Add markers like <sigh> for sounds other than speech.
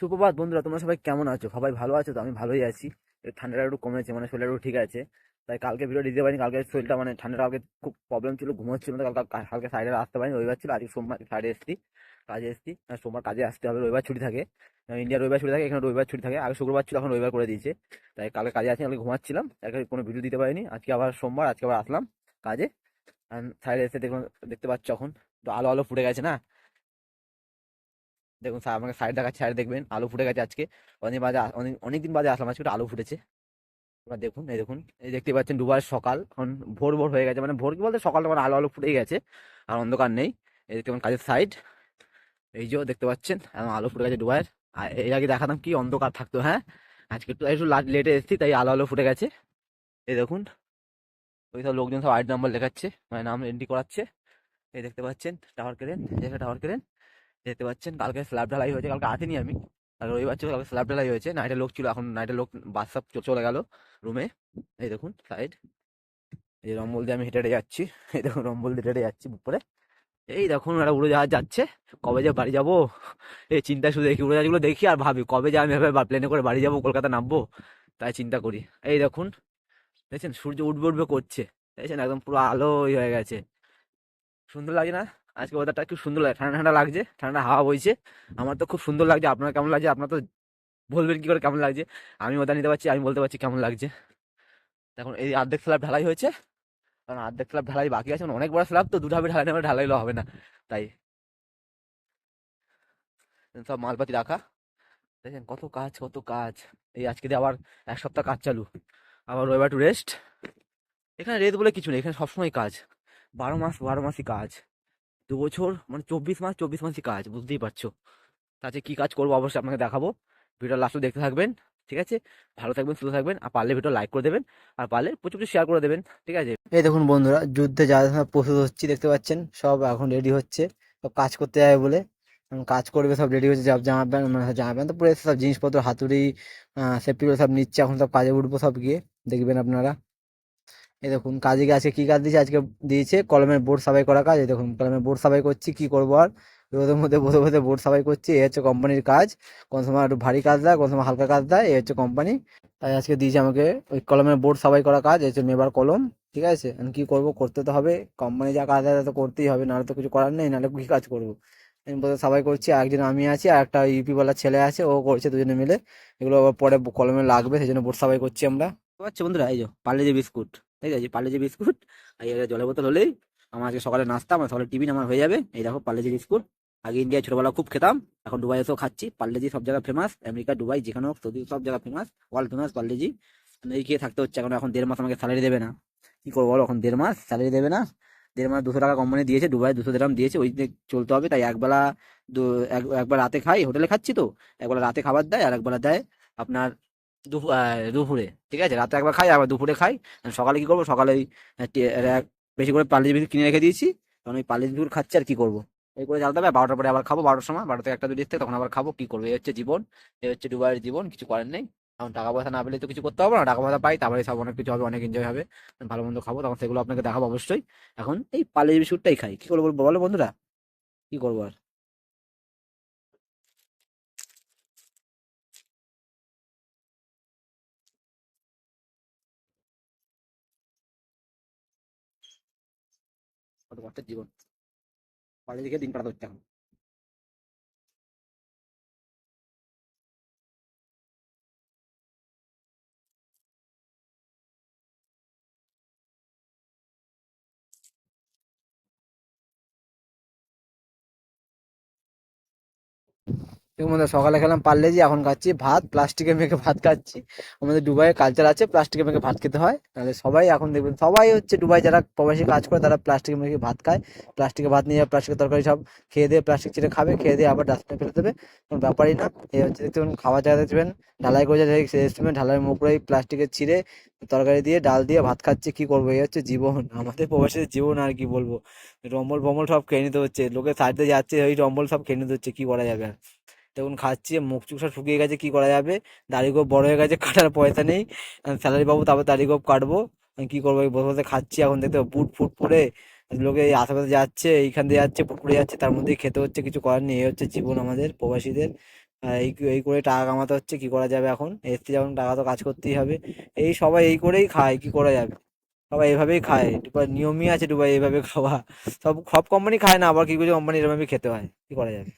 সুপ্রভাত বন্ধুরা, তোমরা সবাই কেমন আছো? সবাই ভালো আছো তো? আমি ভালোই আছি। ঠান্ডাটা একটু কমেছে মানে শরীরটা একটু ঠিক আছে। তাই কালকে ভিডিও দিতে পারিনি, কালকে শরীরটা মানে ঠান্ডাটা কালকে খুব প্রবলেম ছিল, ঘুমোচ্ছিল না কালকে কালকে সাইডে আসতে পারিনি, রবিবার ছিল, আজকে সোমবার সাইডে এসেছি, কাজে এসেছি। আর সোমবার কাজে আসতে হবে, রবিবার ছুটি থাকে। ইন্ডিয়ার রবিবার ছুটি থাকে, এখানে রবিবার ছুটি থাকে। আগে শুক্রবার ছিল, এখন রবিবার করে দিয়েছে। তাই কালকে কাজে আছি কালকে ঘুমাচ্ছিলাম, তাই কোনো ভিডিও দিতে পারিনি। আজকে আবার সোমবার, আজকে আবার আসলাম কাজে। সাইডে এসে দেখুন দেখতে পাচ্ছ এখন। তো আলো আলো ফুটে গেছে না? দেখুন সা- আমাকে সাইড দেখাচ্ছে সাইড দেখবেন, আলু ফুটে গেছে আজকে। অনেক বাজে অনেক অনেক দিন বাদে আসলাম আজকে আলু ফুটেছে। এবার দেখুন, এই দেখুন, এই দেখতে পাচ্ছেন দুবার সকাল, এখন ভোর ভোর হয়ে গেছে মানে ভোর কি বলতে সকালটা মানে আলো আলো ফুটেই গেছে, আর অন্ধকার নেই। এই দেখতে পাচ্ছেন কাজের সাইড এই যে দেখতে পাচ্ছেন, এখন আলো ফুটে গেছে দুবার। আর এর আগে দেখাতাম কি অন্ধকার থাকতো হ্যাঁ? আজকে একটু একটু লেটে এসেছি, তাই আলো আলো ফুটে গেছে। এই দেখুন, ওই সব লোকজন সব আইডি নাম্বার লেখাচ্ছে মানে নাম এন্ট্রি করাচ্ছে। এই দেখতে পাচ্ছেন টাওয়ার দেখে টাওয়ার কেলেন দেখতে পাচ্ছেন, কালকে স্ল্যাব ঢালাই হয়েছে, কালকে আসেনি আমি। কালকে রবিবার ছিল, কালকে স্ল্যাব ঢালাই হয়েছে নাইটের লোক ছিল, এখন নাইটের লোক, বাস চলে গেল রুমে এই দেখুন সাইড এই রম্বল দিয়ে আমি হেঁটে হেঁটে যাচ্ছি। এই দেখুন, রম্বল দিয়ে হেঁটে যাচ্ছি উপরে। এই দেখুন, একটা উড়োজাহাজ যাচ্ছে। কবে যে বাড়ি যাব? এই চিন্তা শুধু দেখি উড়োজাহাজগুলো দেখি আর ভাবি, কবে যে আমি এভাবে প্লেনে করে বাড়ি যাব, কলকাতা নামবো? তাই চিন্তা করি। এই দেখুন, দেখছেন, সূর্য উঠবে উঠবে করছে। দেখছেন, একদম পুরো আলো হয়ে গেছে। সুন্দর লাগে না? আজকে ওয়েদারটা খুব সুন্দর লাগে, ঠান্ডা ঠান্ডা লাগছে, ঠান্ডা হাওয়া বইছে। আমার তো খুব সুন্দর লাগছে, আপনার কেমন লাগছে? আপনার তো বলবেন কি করে কেমন লাগছে? আমি ওটা নিতে পারছি, আমি বলতে পারছি কেমন লাগছে। এখন এই অর্ধেক স্ল্যাব ঢালাই হয়েছে। কারণ অর্ধেক স্ল্যাব ঢালাই বাকি আছে মানে অনেক বড় স্ল্যাব তো দুটো ঢালাই নেবে ঢালাইলে হবে না, তাই। সব মালপাতি রাখা। দেখেন কত কাজ কত কাজ। এই আজকে দিয়ে আবার এক সপ্তাহ কাজ চালু। আবার রবিবার টু রেস্ট এখানে রেস্ট বলে কিছু নেই, এখানে সবসময় কাজ। বারো মাস, বারো মাসই কাজ। দু বছর মানে চব্বিশ মাস, চব্বিশ মাসই কাজ, বুঝতেই পারছ। তাতে কি কাজ করব অবশ্যই আপনাকে দেখাবো। ভিডিও লাস্টে দেখতে থাকবেন, ঠিক আছে? ভালো থাকবেন, সুস্থ থাকবেন, আর পারলে ভিডিও লাইক করে দেবেন, আর পারলে প্রচুর প্রচুর শেয়ার করে দেবেন, ঠিক আছে? এই দেখুন বন্ধুরা, যুদ্ধে যা যা প্রস্তুত হচ্ছি, দেখতে পাচ্ছেন? সব এখন রেডি হচ্ছে। সব কাজ করতে যাবে বলে। কাজ করবে, সব রেডি হচ্ছে জামা প্যান্ট মানে জামা প্যান্ট তো পরে সব জিনিসপত্র, হাতুড়ি সেফটি সব নিচ্ছে, এখন সব কাজে উঠবো সব গিয়ে। দেখবেন আপনারা। এই দেখুন, কাজে আজকে কি কাজ দিয়েছে? আজকে দিয়েছে কলমের বোর্ড সাফাই করা কাজ। এই দেখুন, কলমের বোর্ড সাফাই করছি, কি করব আর? রোদের মধ্যে, বসে বসে বোর্ড সাফাই করছি, এই হচ্ছে কোম্পানির কাজ। কোন সময় একটু ভারী কাজ দেয়, কোন সময় হালকা কাজ দেয় এ হচ্ছে কোম্পানি তাই আজকে দিয়েছে আমাকে ওই কলমের বোর্ড সাফাই করা কাজ, এই হচ্ছে নেবার কলম, ঠিক আছে? আমি কি করব? করতে তো হবে কোম্পানি যা কাজ দেয় তা তো করতেই হবে, নাহলে তো কিছু করার নেই, নাহলে কী কাজ করব? আমি বসে সাফাই করছি একজন আমি আছি, আর একটা ইউপি ওয়ালা ছেলে আছে, ও করছে দুজনে মিলে। এগুলো আবার পরে কলমে লাগবে, সেই জন্য বোর্ড সাফাই করছি আমরা। বুঝতে পারছ বন্ধুরা, এই যে পার্লে যে বিস্কুট। ঠিক আছে? পার্লে যে বিস্কুট, আর জলের বোতল হলেই আমার আজকে সকালে নাস্তা, আমার সকালে টিফিন আমার হয়ে যাবে। এই দেখো, পার্লে যে বিস্কুট। আগে ইন্ডিয়ায় ছোটবেলা খুব খেতাম, এখন দুবাই এসেও খাচ্ছি। পার্লেজি সব জায়গায় ফেমাস আমেরিকা, দুবাই, যেখানে হোক, সৌদি, সব জায়গায় ফেমাস ওয়ার্ল্ড ফেমাস পার্লেজি এই খেয়ে থাকতে হচ্ছে, এখন এখন দেড় মাস আমাকে স্যালারি দেবে না। কি করব বলো, এখন দেড় মাস স্যালারি দেবে না। দেড় মাস দুশো টাকা কোম্পানি দিয়েছে, দুবাই দুশো গ্রাম দিয়েছে, ওই চলতে হবে, তাই একবেলা একবার রাতে খাই হোটেলে খাচ্ছি তো। একবেলা রাতে খাবার দেয়, আর একবেলা দেয় আপনার দুপুর, ঠিক আছে? রাতে একবার খাই, আবার দুপুরে খাই। সকালে কি করব? সকালে বেশি করে পার্লেজি বিস্কুট কিনে রেখে দিয়েছি। কারণ ওই পার্লেজি বিস্কুট খাচ্ছি আর কি করব? এই করে জ্বালতে হবে বারোটার পরে আবার খাব, বারোটার সময়। বারোটা একটা দুটো থেকে তখন আবার খাব। কি করব? এই হচ্ছে জীবন এই হচ্ছে দুবাইয়ের জীবন, কিছু করার নেই। এখন টাকা পয়সা না পেলে তো কিছু করতে হবে না। টাকা পয়সা পাই, তারপরে সব অনেক কিছু হবে, অনেক এনজয় হবে। ভালো মন্দ খাব, তখন সেগুলো আপনাকে দেখাবো অবশ্যই। এখন এই পার্লেজি বিস্কুটটাই খাই। কি করব বলো বন্ধুরা? কি করব আর? কত কষ্টের জীবন পার্লেজি খেয়ে দিন কাটাতে হচ্ছে এখন বন্ধুরা, সকালে খেলাম পার্লেজি এখন খাচ্ছি ভাত প্লাস্টিকে মেখে ভাত খাচ্ছি। আমাদের দুবাইয়ে কালচার আছে প্লাস্টিকে মেখে ভাত খেতে হয়। তাহলে সবাই এখন দেখবেন সবাই হচ্ছে দুবাই যারা প্রবাসী কাজ করে তারা প্লাস্টিকে মেখে ভাত খায়। প্লাস্টিকে ভাত নিয়ে প্লাস্টিকের তরকারি সব খেয়ে দিয়ে প্লাস্টিক ছিঁড়ে খাবে খেয়ে দিয়ে আবার ডাস্টবিনে ফেলে দেবে। কোনো ব্যাপারই না। এই হচ্ছে দেখতে পাবেন খাওয়ার জায়গা দেখবেন ঢালাই করে রেস্টুরেন্ট ঢালাই মুখড়াই প্লাস্টিকের ছিঁড়ে তরকারি দিয়ে, ডাল দিয়ে ভাত খাচ্ছে, কি করব? এই হচ্ছে জীবন। <laughs> আমাদের প্রবাসীদের জীবন আর কি বলব? রম্বল ফম্বল সব খেয়ে নিতে হচ্ছে। লোকে সাইডে যাচ্ছে ওই রম্বল সব খেয়ে নিতে হচ্ছে, কি করা যাবে আর? দেখুন, খাচ্ছি, মুখ চুখ সব শুকিয়ে গেছে, কি করা যাবে? দাড়ি গোপ বড় হয়ে গেছে, কাটার পয়সা নেই। স্যালারি পাবো, তারপর দাড়ি গোপ কাটবো। কি করব? বসে বসে খাচ্ছি, এখন দেখতে বুট ফুট পরে লোকে এই আশেপাশে যাচ্ছে, এইখান দিয়ে যাচ্ছে পড়ে যাচ্ছে, তার মধ্যেই খেতে হচ্ছে, কিছু করার নেই। এই হচ্ছে জীবন আমাদের প্রবাসীদের। এই এই করে টাকা কামাতে হচ্ছে, কি করা যাবে এখন? এর থেকে যখন টাকা তো কাজ করতেই হবে। এই সবাই এই করেই খায়, কি করা যাবে? সবাই এভাবেই খায়। দুবার নিয়মই আছে দুবার এভাবে খাওয়া। সব সব কোম্পানি খায় না, আবার কি কিছু কোম্পানি এরভাবে খেতে হয়, কি করা যাবে?